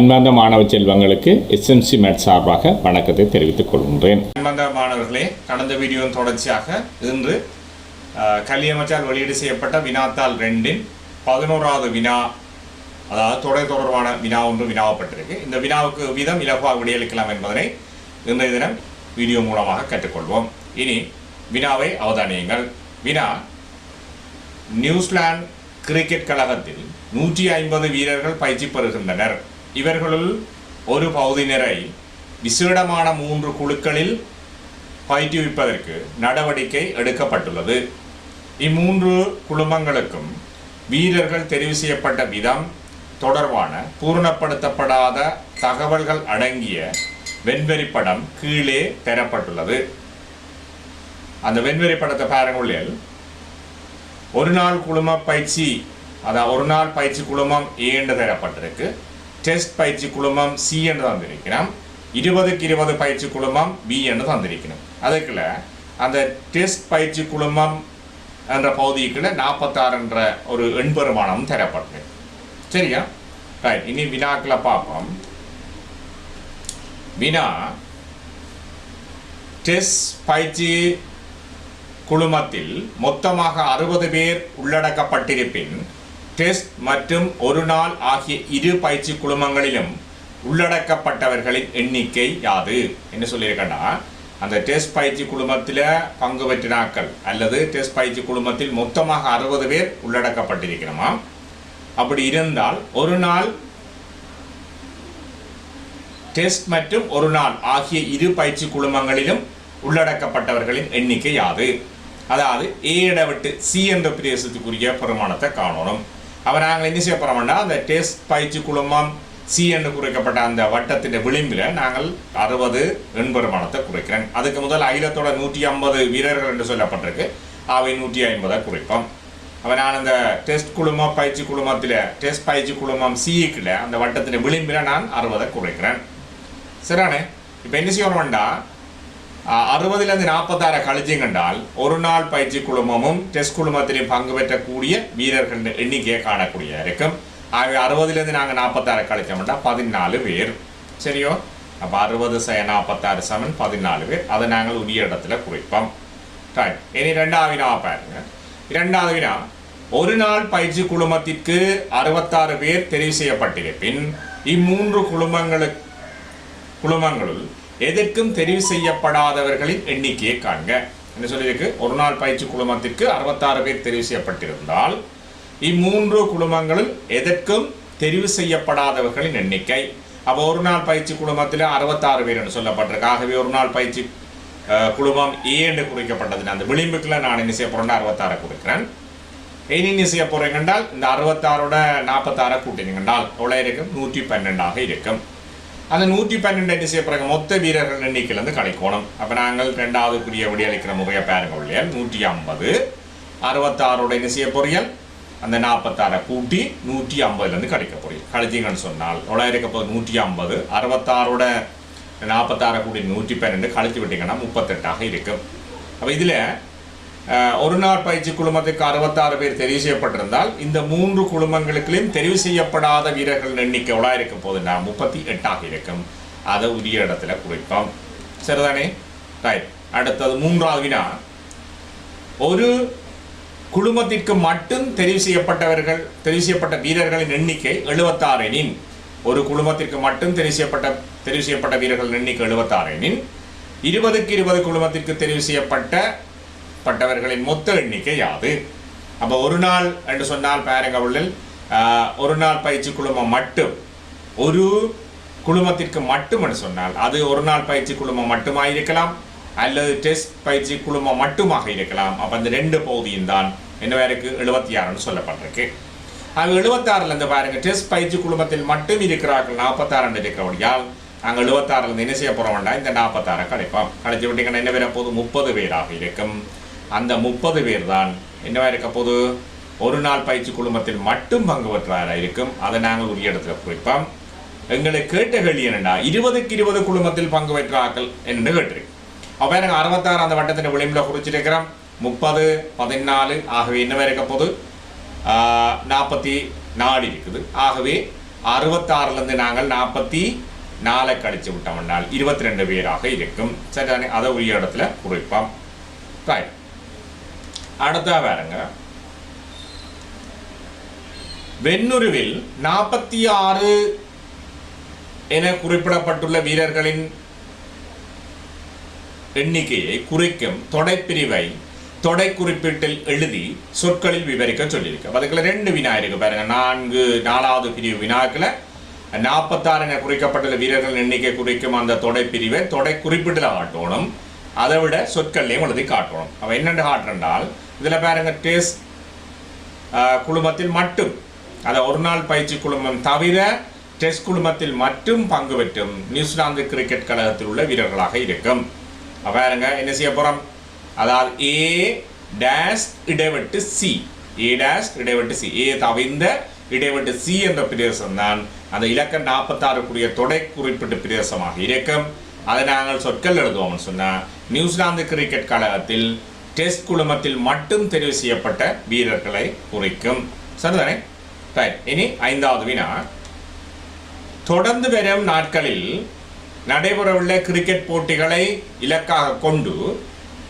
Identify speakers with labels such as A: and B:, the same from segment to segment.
A: அன்பார்ந்த மாணவ செல்வங்களுக்கு எஸ்எம்சி மேட் சார்பாக வணக்கத்தை தெரிவித்துக் கொள்கின்றேன்.
B: அன்பார்ந்த மாணவர்களே கடந்த வீடியோவின் தொடர்ச்சியாக இன்று கல்வியமைச்சால் வெளியீடு செய்யப்பட்ட வினாத்தாள் ரெண்டின் பதினோராவது வினா அதாவது தொடர் தொடர்பான வினா ஒன்று வினாவப்பட்டிருக்கு. இந்த வினாவுக்கு விதம் இலகுவாக விடையளிக்கலாம் என்பதனை இன்றைய தினம் வீடியோ மூலமாக கற்றுக்கொள்வோம் இனி வினாவை அவதானியுங்கள். வினா நியூசிலாந்து கிரிக்கெட் கழகத்தில் நூற்றி ஐம்பது வீரர்கள் பயிற்சி பெறுகின்றனர். இவர்களுள் ஒரு பகுதியினரை விசேடமான மூன்று குழுக்களில் பயிற்றுவிப்பதற்கு நடவடிக்கை எடுக்கப்பட்டுள்ளது. இம்மூன்று குழுமங்களுக்கும் வீரர்கள் தெரிவு செய்யப்பட்ட விதம் தொடர்பான பூரணப்படுத்தப்படாத தகவல்கள் அடங்கிய வெண்வெறி படம் கீழே தரப்பட்டுள்ளது. அந்த வெண்வெறி படத்தை பாருங்கள் ஒரு நாள் குழும பயிற்சி அதாவது ஒரு நாள் பயிற்சி குழுமம் ஏண்டு தரப்பட்டிருக்கு. டெஸ்ட் பயிற்சி குழுமம் சி என்று தந்திருக்கிறோம். இருபதுக்கு இருபது பயிற்சி குழுமம் பி என்று தந்திருக்கணும் அதுக்குள்ள அந்த டெஸ்ட் பயிற்சி குழுமம் என்ற பகுதிக்குள்ள நாற்பத்தாறு என்ற ஒரு எண்பெருமானம் தரப்பட்டிருக்கு சரியா? ரைட் இனி வினாக்களை பார்ப்போம். வினா டெஸ்ட் பயிற்சி குழுமத்தில் மொத்தமாக அறுபது பேர் உள்ளடக்கப்பட்டிருப்பின் டெஸ்ட் மற்றும் ஒரு நாள் ஆகிய இரு பயிற்சி குழுமங்களிலும் உள்ளடக்கப்பட்டவர்களின் எண்ணிக்கை யாது? என்ன சொல்லியிருக்கேன்னா அந்த டெஸ்ட் பயிற்சி குழுமத்தில் பங்கு பெற்றினாக்கள் அல்லது டெஸ்ட் பயிற்சி குழுமத்தில் மொத்தமாக அறுபது பேர் உள்ளடக்கப்பட்டிருக்கிறோமா? அப்படி இருந்தால் ஒரு நாள் டெஸ்ட் மற்றும் ஒரு நாள் ஆகிய இரு பயிற்சி குழுமங்களிலும் உள்ளடக்கப்பட்டவர்களின் எண்ணிக்கை யாது? அதாவது ஏ இட விட்டு சி என்ற பிரதேசத்துக்குரிய பெருமானத்தை காணணும். அப்போ நாங்கள் என்ன செய்ய போகிறோம்னா அந்த டெஸ்ட் பயிற்சி குழுமம் சி என்று குறைக்கப்பட்ட அந்த வட்டத்தின் விளிம்பில் நாங்கள் அறுபது எண்பெருமானத்தை குறைக்கிறேன். அதுக்கு முதல் அகிலத்தோட நூற்றி ஐம்பது வீரர்கள் என்று சொல்லப்பட்டிருக்கு. அவை நூற்றி ஐம்பதை குறைப்போம். அப்போ நான் அந்த டெஸ்ட் குழுமம் பயிற்சி குழுமத்தில் டெஸ்ட் பயிற்சி குழுமம் சிஇக்கில் அந்த வட்டத்தின் விளிம்பில் நான் அறுபதை குறைக்கிறேன். சரியானே இப்போ என்ன செய்யணும்டா அறுபதுலேருந்து நாற்பத்தாறு கழிச்சிங் கண்டால் ஒரு நாள் பயிற்சி குழுமமும் டெஸ்ட் குழுமத்திலையும் பங்கு பெற்றக்கூடிய வீரர்களின் எண்ணிக்கையை காணக்கூடிய இருக்கும் ஆகவே அறுபதுலேருந்து நாங்கள் நாற்பத்தாறு கழிச்சோம்னா பதினாலு பேர் சரியோ அப்போ அறுபது ச நாற்பத்தாறு சமன் பதினாலு பேர் அதை நாங்கள் உரிய இடத்துல குறிப்போம் ரைட் இனி ரெண்டாவது வினா பாருங்க இரண்டாவது வினா ஒரு நாள் பயிற்சி குழுமத்திற்கு அறுபத்தாறு பேர் தெரிவு செய்யப்பட்டிருப்பின் இம்மூன்று குழுமங்களுக்கு குழுமங்களுள் எதற்கும் தெரிவு செய்யப்படாதவர்களின் எண்ணிக்கையை காண்க. என்ன சொல்லியிருக்கு? ஒரு நாள் பயிற்சி குழுமத்திற்கு அறுபத்தாறு பேர் தெரிவு செய்யப்பட்டிருந்தால் இம்மூன்று குழுமங்களும் எதற்கும் தெரிவு செய்யப்படாதவர்களின் எண்ணிக்கை. அப்போ ஒரு நாள் பயிற்சி குழுமத்தில் அறுபத்தாறு பேர் என்று சொல்லப்பட்டிருக்கு. ஆகவே ஒரு நாள் பயிற்சி குழுமம் ஏ என்று குறிக்கப்பட்டது அந்த விளிம்புக்குள்ள நான் என்ன செய்ய போறேன்னா அறுபத்தாறை கொடுக்குறேன். இனி என்ன செய்ய போறேன் கண்டால் இந்த அறுபத்தாறோட நாற்பத்தாறை கூட்டினீங்கன்றால் எவ்வளோ இருக்கும்? நூற்றி பன்னெண்டாக இருக்கும். அந்த நூற்றி பன்னெண்டு என்ன செய்ய மொத்த வீரர்கள் எண்ணிக்கையிலேருந்து கழிக்கணும் அப்போ நாங்கள் ரெண்டாவதுக்குரிய விடியளிக்கிற முறையை பாருங்க இல்லையா நூற்றி ஐம்பது. அறுபத்தாறோட என்ன செய்ய அந்த நாற்பத்தாறை கூட்டி நூற்றி ஐம்பதுலேருந்து கழிக்க பொரியல் கழிச்சிங்கன்னு சொன்னால் எவ்வளோ இருக்க நூற்றி ஐம்பது. அறுபத்தாறோட நாற்பத்தாறை கூட்டி நூற்றி பன்னெண்டு கழித்து விட்டீங்கன்னா முப்பத்தெட்டாக இருக்கும். அப்போ இதில் ஒரு நாள் பயிற்சி குழுமத்துக்கு அறுபத்தாறு பேர் தெரிவு செய்யப்பட்டிருந்தால் இந்த மூன்று குழுமங்களுக்கும் தெரிவு செய்யப்படாத வீரர்கள் எண்ணிக்கை எவ்வளோ இருக்க போதுன்னா முப்பத்தி எட்டாக இருக்கும். அதை உரிய இடத்துல குறிப்போம். சரிதானே? ரைட் அடுத்தது மூன்றாவது வினா. ஒரு குழுமத்திற்கு மட்டும் தெரிவு செய்யப்பட்டவர்கள் தெரிவு செய்யப்பட்ட வீரர்களின் எண்ணிக்கை எழுபத்தாறு எனின் ஒரு குழுமத்திற்கு மட்டும் தெரிவு செய்யப்பட்ட தெரிவு செய்யப்பட்ட வீரர்களின் எண்ணிக்கை எழுபத்தாறு எனின் இருபதுக்கு இருபது குழுமத்திற்கு தெரிவு செய்யப்பட்ட பட்டவர்களின் மொத்த எண்ணிக்கை யாது அப்போ ஒரு நாள் என்று சொன்னால் பாருங்க உள்ளில் ஆஹ், ஒரு நாள் பயிற்சி குழுமம் மட்டும் ஒரு குழுமத்திற்கு மட்டும் என்று சொன்னால் அது ஒரு நாள் பயிற்சி குழுமம் மட்டுமாக இருக்கலாம் அல்லது டெஸ்ட் பயிற்சி குழுமம் மட்டுமாக இருக்கலாம். அப்போ அந்த ரெண்டு பகுதியும் தான் என்ன பேருக்கு? எழுபத்தி ஆறுன்னு சொல்லப்பட்டிருக்கு. அங்கே எழுபத்தாறுல இருந்து பாருங்க டெஸ்ட் பயிற்சி குழுமத்தில் மட்டும் இருக்கிறார்கள் நாற்பத்தாறு இருக்கிறபடியால் அங்கே எழுபத்தாறுல இருந்து என்ன செய்ய போறோம் வேண்டாம் இந்த நாற்பத்தாறை கழிப்போம். கழிச்சு விட்டீங்கன்னா என்ன பேர் போது முப்பது பேராக இருக்கும். அந்த முப்பது பேர் தான் என்னவா இருக்க போது ஒரு நாள் பயிற்சி குழுமத்தில் மட்டும் பங்கு பெற்றாரா இருக்கும். அதை நாங்கள் உரிய இடத்துல குறிப்போம். எங்களை கேட்ட கேள்வி என்னென்னா இருபதுக்கு இருபது குழுமத்தில் பங்கு பெற்றாக்கள் என்று கேட்டிருக்கு அப்போ எனக்கு அறுபத்தாறு அந்த வட்டத்தின் விளிம்பில் குறிச்சிருக்கிறோம் முப்பது பதினாலு ஆகவே என்ன இருக்க போது நாற்பத்தி நாலு இருக்குது. ஆகவே அறுபத்தாறுலேருந்து நாங்கள் நாற்பத்தி நாலை கழிச்சு விட்டோம்னால் இருபத்தி ரெண்டு பேராக இருக்கும். சரி அதை உரிய இடத்துல குறிப்போம். ரைட். அடுத்தா பாருங்க. வெண்ணுருவில் நாற்பத்தி ஆறு என குறிப்பிடப்பட்டுள்ள வீரர்களின் எண்ணிக்கையை குறிக்கும் தொடைப்பிரிவை தொடை குறிப்பீட்டில் எழுதி சொற்களில் விவரிக்க சொல்லியிருக்கு. அதுக்குள்ள ரெண்டு வினா இருக்கு பாருங்க. நான்கு நாலாவது பிரிவு வினாக்களை நாற்பத்தாறு என குறிக்கப்பட்டுள்ள வீரர்கள் எண்ணிக்கை குறிக்கும் அந்த தொடை பிரிவை தொடை குறிப்பிட்டில் காட்டணும் அதை விட சொற்கள்லையும் எழுதி காட்டணும். அவன் என்னென்று காட்டுறால் இதில் பாருங்க டேஸ்ட் குழுமத்தில் மட்டும் அதை ஒரு நாள் பயிற்சி குழுமம் தவிர டெஸ்ட் குழுமத்தில் மட்டும் பங்கு பெற்றும் நியூசிலாந்து கிரிக்கெட் கழகத்தில் உள்ள வீரர்களாக இருக்கும். பாருங்க என்ன செய்ய போகிறோம் அதாவது ஏ டேஷ் இடைவெட்டு சி ஏ டேஷ் இடைவெட்டு சி ஏ தவிர்ந்த இடைவெட்டு சி என்ற பிரதேசம் தான் அந்த இலக்கம் நாற்பத்தாறுக்குரிய தொடை குறிப்பிட்ட பிரதேசமாக இருக்கும். அதை நாங்கள் சொற்கள் எழுதுவோம்னு சொன்னால் நியூசிலாந்து கிரிக்கெட் கழகத்தில் டெஸ்ட் குழுமத்தில் மட்டும் தெரிவு செய்யப்பட்ட வீரர்களை குறிக்கும். சரிதானே? ரைட் இனி ஐந்தாவது வினா. தொடர்ந்து வரும் நாட்களில் நடைபெறவுள்ள கிரிக்கெட் போட்டிகளை இலக்காக கொண்டு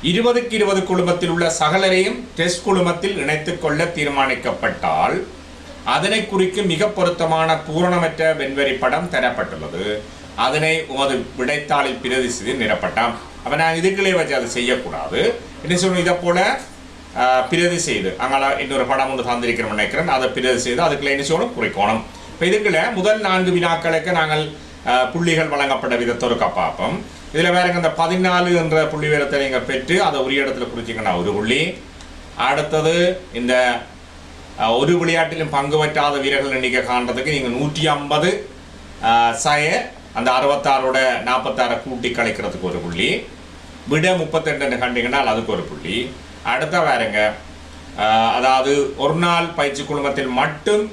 B: இருபதுக்கு இருபது குழுமத்தில் உள்ள சகலரையும் டெஸ்ட் குழுமத்தில் இணைத்துக் கொள்ள தீர்மானிக்கப்பட்டால் அதனை குறிக்கும் மிக பொருத்தமான பூரணமற்ற வெண்வெறி படம் தரப்பட்டுள்ளது. அதனை உமது விடைத்தாளில் பிரதி செய்து நிரப்பட்டாம். அப்போ நான் இதுக்களே வச்சு அதை செய்யக்கூடாது. என்ன சொல்லணும் இதை போல பிரதி செய்து. அங்கே இன்னொரு படம் ஒன்று தந்திருக்கிறோம் நினைக்கிறேன். அதை பிரதி செய்து அதுக்குள்ள என்ன செய்யணும்? குறைக்கணும். இப்போ இதுக்குள்ள முதல் நான்கு வினாக்களுக்கு நாங்கள் புள்ளிகள் வழங்கப்பட்ட விதத்தொருக்க பார்ப்போம் இதில் வேறங்க இந்த பதினாலு என்ற புள்ளி விவரத்தை நீங்கள் பெற்று அதை உரிய இடத்துல குறிச்சிங்கன்னா ஒரு புள்ளி. அடுத்தது இந்த ஒரு விளையாட்டிலும் பங்கு பற்றாத வீரர்கள் எண்ணிக்கை காண்றதுக்கு நீங்கள் நூற்றி ஐம்பது சய அந்த அறுபத்தாறோட நாற்பத்தாறை கூட்டி கலைக்கிறதுக்கு ஒரு புள்ளி. விட முப்பத்தெண்டு கண்டிங்கன்னா அதுக்கு ஒரு புள்ளி. அடுத்த வேறங்க. அதாவது ஒரு நாள் பயிற்சி குழுமத்தில் மட்டும்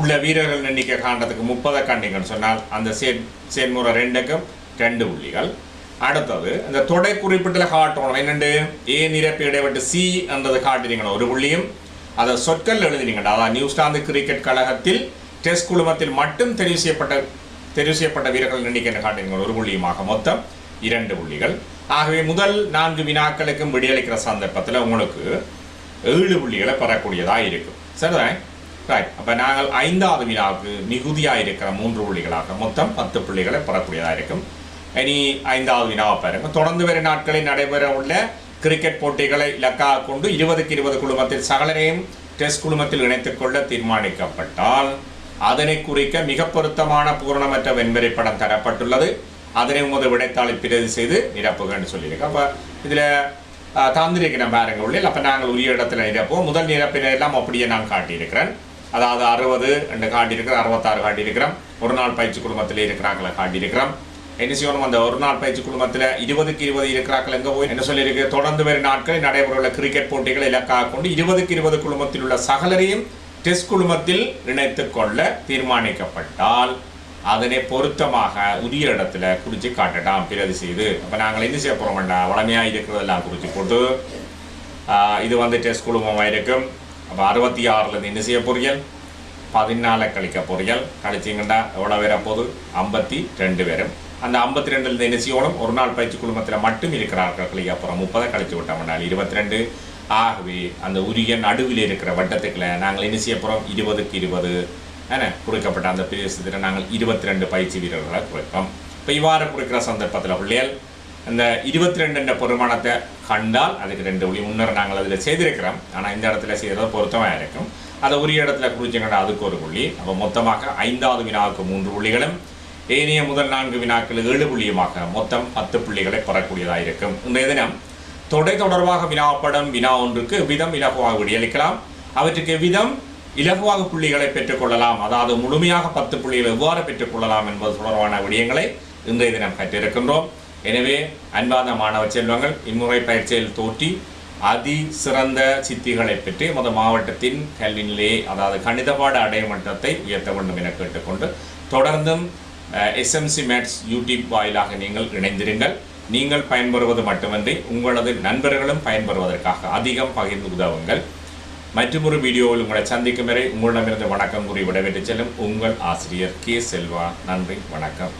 B: உள்ள வீரர்கள் எண்ணிக்கை காண்றதுக்கு முப்பதை கண்டிங்கன்னு சொன்னால் அந்த சே செயல்முறை ரெண்டுக்கும் ரெண்டு புள்ளிகள். அடுத்தது இந்த தொடை குறிப்பிட்டில் காட்டணும் என்னென்று ஏ நிரப்பி இடைவெட்டு சி என்றது காட்டினீங்கன்னா ஒரு புள்ளியும். அதை சொற்கள் எழுதினீங்கன்னா அதாவது நியூசிலாந்து கிரிக்கெட் கழகத்தில் டெஸ்ட் குழுமத்தில் மட்டும் தெரிவு செய்யப்பட்ட தெரிவு செய்யப்பட்ட வீரர்கள் எண்ணிக்கை காட்டினீங்க ஒரு புள்ளியுமாக. மொத்தம் இரண்டு புள்ளிகள். ஆகவே முதல் நான்கு வினாக்களுக்கும் விடியளிக்கிற சந்தர்ப்பத்தில் உங்களுக்கு ஏழு புள்ளிகளை பெறக்கூடியதாக இருக்கும். சரிதானே? ரைட் அப்போ நாங்கள் ஐந்தாவது வினாவுக்கு மிகுதியாக இருக்கிற மூன்று புள்ளிகளாக மொத்தம் பத்து புள்ளிகளை பெறக்கூடியதாக இருக்கும். இனி ஐந்தாவது வினாவை பாருங்க. தொடர்ந்து வரும் நாட்களில் நடைபெற உள்ள கிரிக்கெட் போட்டிகளை இலக்காக கொண்டு இருபதுக்கு இருபது குழுமத்தில் சகலரையும் டெஸ்ட் குழுமத்தில் இணைத்துக் கொள்ள தீர்மானிக்கப்பட்டால் அதனை குறிக்க மிக பொருத்தமான பூரணமற்ற வெண்வரி படம் தரப்பட்டுள்ளது. அதனை உமது விடைத்தாளில் பிரதி செய்து நிரப்புகன்னு சொல்லியிருக்கு. அப்போ இதில் தந்திருக்கிறேன் பாருங்க உள்ளே. அப்போ நாங்கள் உரிய இடத்துல நிரப்போம் முதல் நிரப்பினை எல்லாம் அப்படியே நான் காட்டியிருக்கிறேன். அதாவது அறுபது ரெண்டு காட்டியிருக்கிறோம் அறுபத்தாறு காட்டியிருக்கிறோம். ஒரு நாள் பயிற்சி குடும்பத்தில் இருக்கிறாங்களா காட்டியிருக்கிறோம். என்ன செய்யணும்? அந்த ஒரு நாள் பயிற்சி குடும்பத்தில் இருபதுக்கு இருபது இருக்கிறார்கள். எங்கே போய்? என்ன சொல்லியிருக்கு? தொடர்ந்து வரும் நாட்களில் நடைபெறவுள்ள கிரிக்கெட் போட்டிகளை இலக்காக கொண்டு இருபதுக்கு இருபது குழுமத்தில் உள்ள சகலரையும் டெஸ்ட் குழுமத்தில் இணைத்து கொள்ள தீர்மானிக்கப்பட்டால் அதனை பொருத்தமாக உரிய இடத்துல குறித்து காட்டட்டாம் பிரதி செய்து அப்போ நாங்கள் என்ன செய்ய போகிறோம்டா வளமையாக இருக்கிறதெல்லாம் குறித்து போட்டு இது வந்து டெஸ்ட் குழுமமாக இருக்கும். அப்போ அறுபத்தி ஆறுலேருந்து என்ன செய்ய போறீங்க பதினாலை கழிக்க போறீங்க கழிச்சிங்கன்னா எவ்வளோ பேர் அப்போது? ஐம்பத்தி ரெண்டு பேரும் அந்த ஐம்பத்தி ரெண்டுலேருந்து என்ன செய்யணும்? ஒரு நாள் பயிற்சி குழுமத்தில் மட்டும் இருக்கிறார்கள். கழிக்க அப்புறம் முப்பதை கழிச்சு விட்டோம்னா இருபத்தி ரெண்டு ஆகவே அந்த உரிய நடுவில் இருக்கிற வட்டத்துக்குள்ள நாங்கள் என்ன செய்ய போகிறோம் இருபதுக்கு இருபது. என்ன? கொடுக்கப்பட்ட அந்த பிரதேசத்தில் நாங்கள் இருபத்தி ரெண்டு பயிற்சி வீரர்களை குறைப்போம். இப்போ இவ்வாறு கொடுக்குற சந்தர்ப்பத்தில் பிள்ளைகள் இந்த இருபத்தி ரெண்டு என்ற பெருமானத்தை கண்டால் அதுக்கு ரெண்டு ஒளி முன்னர் நாங்கள் அதில் செய்திருக்கிறோம். ஆனால் இந்த இடத்துல செய்கிறது பொருத்தமாக இருக்கும். அதை உரிய இடத்துல குறிச்சிங்கன்னா அதுக்கு ஒரு புள்ளி அப்போ மொத்தமாக ஐந்தாவது வினாவுக்கு மூன்று புள்ளிகளும் ஏனைய முதல் நான்கு வினாக்கள் ஏழு புள்ளியுமாக மொத்தம் பத்து புள்ளிகளை பெறக்கூடியதாக இருக்கும். இன்றைய தினம் தொடை தொடர்பாக வினாப்படும் வினா ஒன்றுக்கு விதம் இலகுவாக விடியளிக்கலாம். அவற்றுக்கு விதம் இலகுவாக புள்ளிகளை பெற்றுக்கொள்ளலாம். அதாவது முழுமையாக பத்து புள்ளிகளை எவ்வாறு பெற்றுக்கொள்ளலாம் என்பது தொடர்பான விடயங்களை இன்றைய தினம் கற்றிருக்கின்றோம். எனவே அன்பார்ந்த மாணவ செல்வங்கள் இம்முறை பயிற்சியில் தோற்றி அதி சிறந்த சித்திகளை பெற்று மத மாவட்டத்தின் கல்வி நிலையை அதாவது கணித பாட அடைய மட்டத்தை உயர்த்த வேண்டும் என கேட்டுக்கொண்டு தொடர்ந்தும் எஸ்எம்சி மேட்ஸ் யூடியூப் வாயிலாக நீங்கள் இணைந்திருங்கள். நீங்கள் பயன்பெறுவது மட்டுமன்றி உங்களது நண்பர்களும் பயன்பெறுவதற்காக அதிகம் பகிர்ந்து உதவுங்கள். மற்றொரு வீடியோவில் உங்களை சந்திக்கும் வரை உங்களிடமிருந்து வணக்கம் கூறி விடைபெற்று செல்லும் உங்கள் ஆசிரியர் கே செல்வா. நன்றி வணக்கம்.